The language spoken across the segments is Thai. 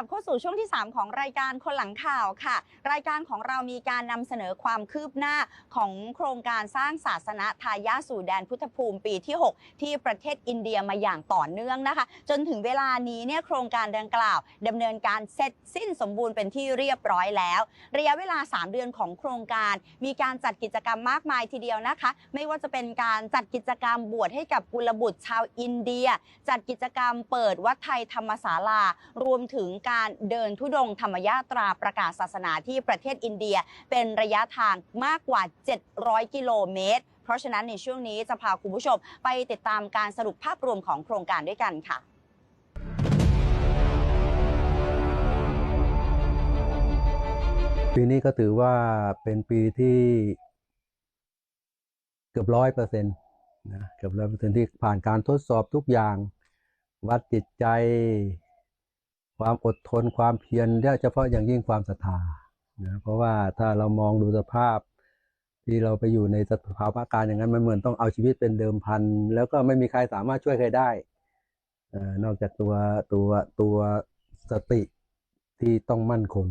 ลับเข้าสู่ช่วงที่ 3 ของรายการคนหลังข่าวค่ะ รายการของเรามีการนำเสนอความคืบหน้าของโครงการสร้างศาสนาทายาสู่แดนพุทธภูมิปีที่ 6 ที่ประเทศอินเดียมาอย่างต่อเนื่องนะคะ จนถึงเวลานี้เนี่ยโครงการดังกล่าวดำเนินการเสร็จสิ้นสมบูรณ์เป็นที่เรียบร้อยแล้ว ระยะเวลา 3 เดือนของโครงการ มีการจัดกิจกรรมมากมายทีเดียวนะคะ ไม่ว่าจะเป็นการจัดกิจกรรมบวชให้กับกุลบุตรชาวอินเดีย จัดกิจกรรมเปิดวัดไทยธรรมศาลารวมถึงการเดินทุดงคธรรมยาตราประกาศศาสนาที่ประเทศอินเดีย เป็นระยะทางมากกว่า 700 กิโลเมตร เพราะฉะนั้นในช่วงนี้จะพาคุณผู้ชมไปติดตามการสรุปภาพรวมของโครงการด้วยกันค่ะปีนี้ก็ถือว่าเป็นปีที่เกือบร้อยเปอร์เซ็นต์นะเกือบร้อยเปอร์เซ็นต์ที่ผ่านการทดสอบทุกอย่าง วัดจิตใจ ความอดทนความเพียรโดยเฉพาะอย่างยิ่งความศรัทธานะเพราะว่าถ้าเรามองดูสภาพที่เราไปอยู่ในสภาวะการอย่างนั้นมันเหมือนต้องเอาชีวิตเป็นเดิมพัน แล้วก็ไม่มีใครสามารถช่วยใครได้อนอกจากตัวตัวตัวสติที่ต้องมั่นคง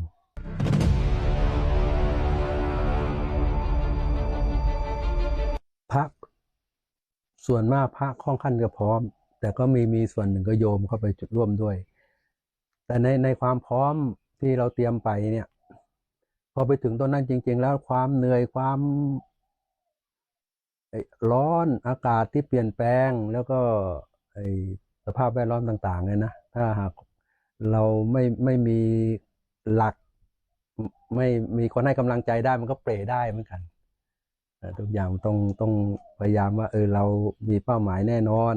พระส่วนมากพระค่อนข้างจะพร้อม แต่ก็มีมีส่วนหนึ่งก็โยมเข้าไปจุดร่วมด้วย แต่ในในความพร้อมที่เราเตรียมไปเนี่ย พอไปถึงตรงนั้นจริง ๆ แล้วความเหนื่อยความร้อนอากาศที่เปลี่ยนแปลงแล้วก็สภาพแวดล้อมต่างๆเนี่ยนะถ้าหากเราไม่ไม่มีหลัก ไม่มีคนให้กำลังใจได้มันก็เปรได้เหมือนกันทุกอย่างต้องต้องพยายามว่าเออเรามีเป้าหมายแน่นอน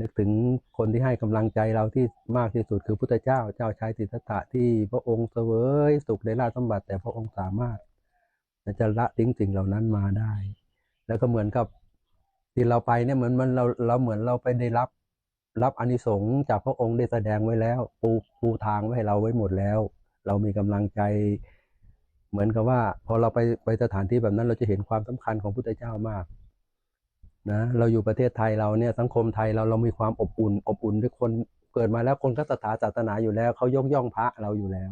นึกถึงคนที่ให้กำลังใจเราที่มากที่สุดคือพุทธเจ้า เจ้าชายสิทธัตถะที่พระองค์เสวยสุขในราชสมบัติแต่พระองค์สามารถจะละทิ้งสิ่งเหล่านั้นมาได้ แล้วก็เหมือนกับที่เราไปเนี่ยเหมือนมันเราเราเหมือนเราไปได้รับ รับอานิสงส์จากพระองค์ได้แสดงไว้แล้ว ปูปูทางไว้ให้เราไว้หมดแล้ว เรามีกำลังใจ เหมือนกับว่า พอเราไปไปสถานที่แบบนั้นเราจะเห็นความสำคัญของพุทธเจ้ามาก นะเราอยู่ประเทศไทยเราเนี่ยสังคมไทยเราเรามีความอบอุ่น อบอุ่นด้วยคนเกิดมาแล้วคนก็ศรัทธาศาสนาอยู่แล้วเขายกย่องพระเราอยู่แล้ว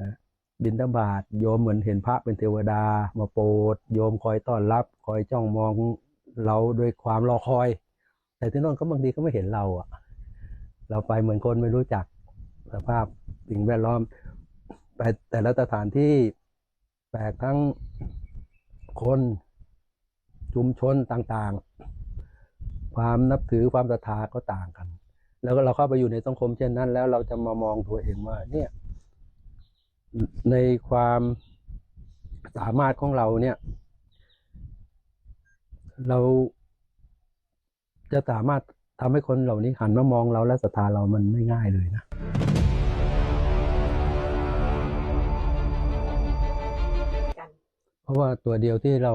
นะบิณฑบาตโยมเหมือนเห็นพระเป็นเทวดา มาโปรดโยมคอยต้อนรับ คอยจ้องมองเราด้วยความรอคอย แต่ที่นั่นก็บางทีก็ไม่เห็นเราอะเราไปเหมือนคนไม่รู้จักสภาพสิ่งแวดล้อม ไปแต่ละสถานที่แปลกทั้งคน ชุมชนต่างๆ ความนับถือความศรัทธาก็ต่างกัน แล้วก็เราเข้าไปอยู่ในสังคมเช่นนั้น แล้วเราจะมามองตัวเองว่า เนี่ย ในความสามารถของเราเนี่ย เราจะสามารถทำให้คนเหล่านี้หันมามองเราและศรัทธาเรามันไม่ง่ายเลยนะ เพราะว่าตัวเดียวที่เรา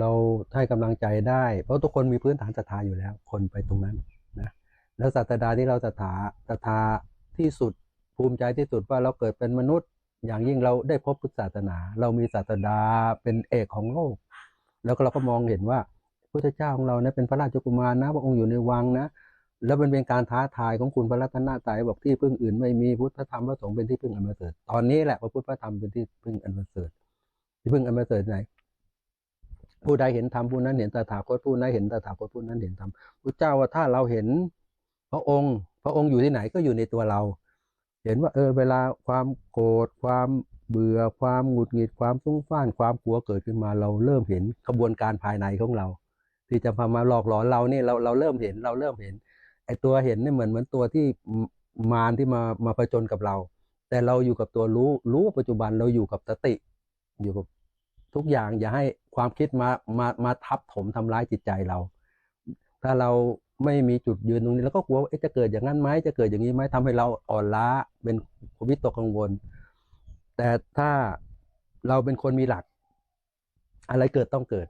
เราให้กำลังใจได้ เพราะทุกคนมีพื้นฐานศรัทธาอยู่แล้ว คนไปตรงนั้นนะแล้วศาสดาที่เราศรัทธาศรัทธาที่สุดภูมิใจที่สุดว่าเราเกิดเป็นมนุษย์ อย่างยิ่งเราได้พบพุทธศาสนา เรามีศาสดาเป็นเอกของโลก แล้วก็เราก็มองเห็นว่าพุทธเจ้าของเราเนี่ยเป็นพระราชกุมารนะพระองค์อยู่ในวังนะแล้วมันเป็นการท้าทายของคุณพระรัตนตรัยบอกที่พึ่งอื่นไม่มีพุทธธรรมพระสงฆ์เป็นที่พึ่งอันประเสริฐตอนนี้แหละพระพุทธพระธรรมเป็นที่พึ่งอันประเสริฐ ที่พึ่งอันประเสริฐไหนผู้ใดเห็นธรรมผู้นั้นเห็นตถาคตผู้นั้นเห็นตถาคตผู้นั้นเห็นธรรมพระเจ้าว่าถ้าเราเห็น พระองค์ พระองค์อยู่ที่ไหนก็อยู่ในตัวเรา เห็นว่าเออเวลาความโกรธความเบื่อความหงุดหงิดความฟุ้งซ่านความกลัวเกิดขึ้นมา เราเริ่มเห็นกระบวนการภายในของเรา ที่จะพามาหลอกหลอนเราเนี่ยเราเราเริ่มเห็นเราเริ่มเห็นไอตัวเห็นเนี่ยเหมือนเหมือนตัวที่มารที่มามาผจญกับเรา แต่เราอยู่กับตัวรู้รู้ปัจจุบันเราอยู่กับสติอยู่กับ ทุกอย่างอย่าให้ความคิดมามามาทับถมทำร้ายจิตใจเรา ถ้าเราไม่มีจุดยืนตรงนี้เราก็กลัวจะเกิดอย่างนั้นไหมจะเกิดอย่างนี้ไหมทำให้เราอ่อนล้าเป็นวิตกกังวล แต่ถ้าเราเป็นคนมีหลัก อะไรเกิดต้องเกิด